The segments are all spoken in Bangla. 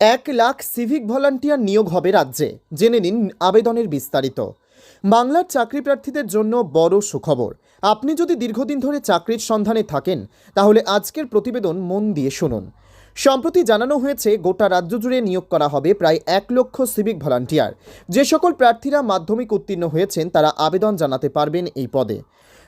এক লাখ সিভিক ভলান্টিয়ার নিয়োগ হবে রাজ্যে। জেনে নিন আবেদনের বিস্তারিত। বাংলার চাকরি প্রার্থীদের জন্য বড় সুখবর। আপনি যদি দীর্ঘদিন ধরে চাকরির সন্ধানে থাকেন, তাহলে আজকের প্রতিবেদন মন দিয়ে শুনুন। সম্প্রতি জানানো হয়েছে, গোটা রাজ্য জুড়ে নিয়োগ করা হবে প্রায় এক লক্ষ সিভিক ভলান্টিয়ার যে সকল প্রার্থীরা মাধ্যমিক উত্তীর্ণ হয়েছেন, তারা আবেদন জানাতে পারবেন এই পদে।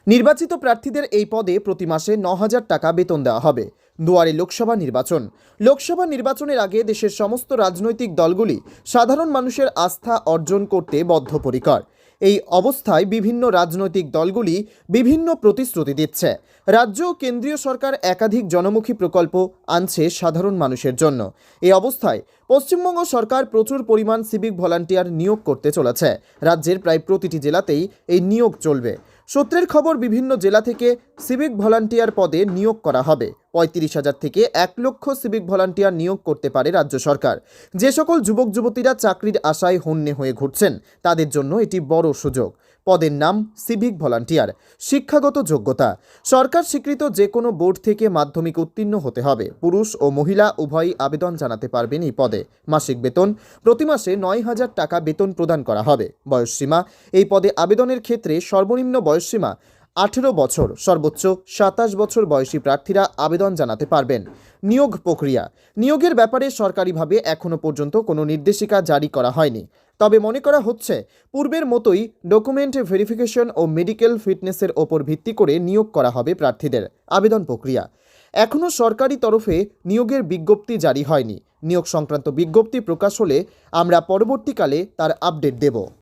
নির্বাচিত প্রার্থীদের এই পদে প্রতি মাসে ন হাজার টাকা বেতন দেওয়া হবে। দুয়ারে লোকসভা নির্বাচন। লোকসভা নির্বাচনের আগে দেশের সমস্ত রাজনৈতিক দলগুলি সাধারণ মানুষের আস্থা অর্জন করতে বদ্ধপরিকর। এই অবস্থায় বিভিন্ন রাজনৈতিক দলগুলি বিভিন্ন প্রতিশ্রুতি দিচ্ছে। রাজ্য ও কেন্দ্রীয় সরকার একাধিক জনমুখী প্রকল্প আনছে সাধারণ মানুষের জন্য। এই অবস্থায় পশ্চিমবঙ্গ সরকার প্রচুর পরিমাণ সিভিক ভলান্টিয়ার নিয়োগ করতে চলেছে। রাজ্যের প্রায় প্রতিটি জেলাতেই এই নিয়োগ চলবে। সূত্রের খবর, বিভিন্ন জেলা থেকে সিভিক ভলান্টিয়ার পদে নিয়োগ করা হবে। পঁয়ত্রিশ হাজার থেকে এক লক্ষ সিভিক ভলান্টিয়ার নিয়োগ করতে পারে রাজ্য সরকার। যে সকল যুবক যুবতীরা চাকরির আশায় হন্যে হয়ে ঘুরছেন, তাদের জন্য এটি বড় সুযোগ। পদের নাম সিভিক ভলান্টিয়ার শিক্ষাগত যোগ্যতা। সরকার স্বীকৃত যে কোনো বোর্ড থেকে মাধ্যমিক উত্তীর্ণ হতে হবে। পুরুষ ও মহিলা উভয়ই আবেদন জানাতে পারবেন এই পদে। মাসিক বেতন, প্রতি মাসে নয় হাজার টাকা বেতন প্রদান করা হবে। বয়সসীমা, এই পদে আবেদনের ক্ষেত্রে সর্বনিম্ন বয়সসীমা আঠেরো বছর, সর্বোচ্চ সাতাশ বছর বয়সী প্রার্থীরা আবেদন জানাতে পারবেন। নিয়োগ প্রক্রিয়া। নিয়োগের ব্যাপারে সরকারিভাবে এখনও পর্যন্ত কোনো নির্দেশিকা জারি করা হয়নি। তবে মনে করা হচ্ছে, পূর্বের মতোই ডকুমেন্ট ভেরিফিকেশন ও মেডিকেল ফিটনেসের ওপর ভিত্তি করে নিয়োগ করা হবে প্রার্থীদের আবেদন প্রক্রিয়া। এখনও সরকারি তরফে নিয়োগের বিজ্ঞপ্তি জারি হয়নি। নিয়োগ সংক্রান্ত বিজ্ঞপ্তি প্রকাশ হলে আমরা পরবর্তীকালে তার আপডেট দেব।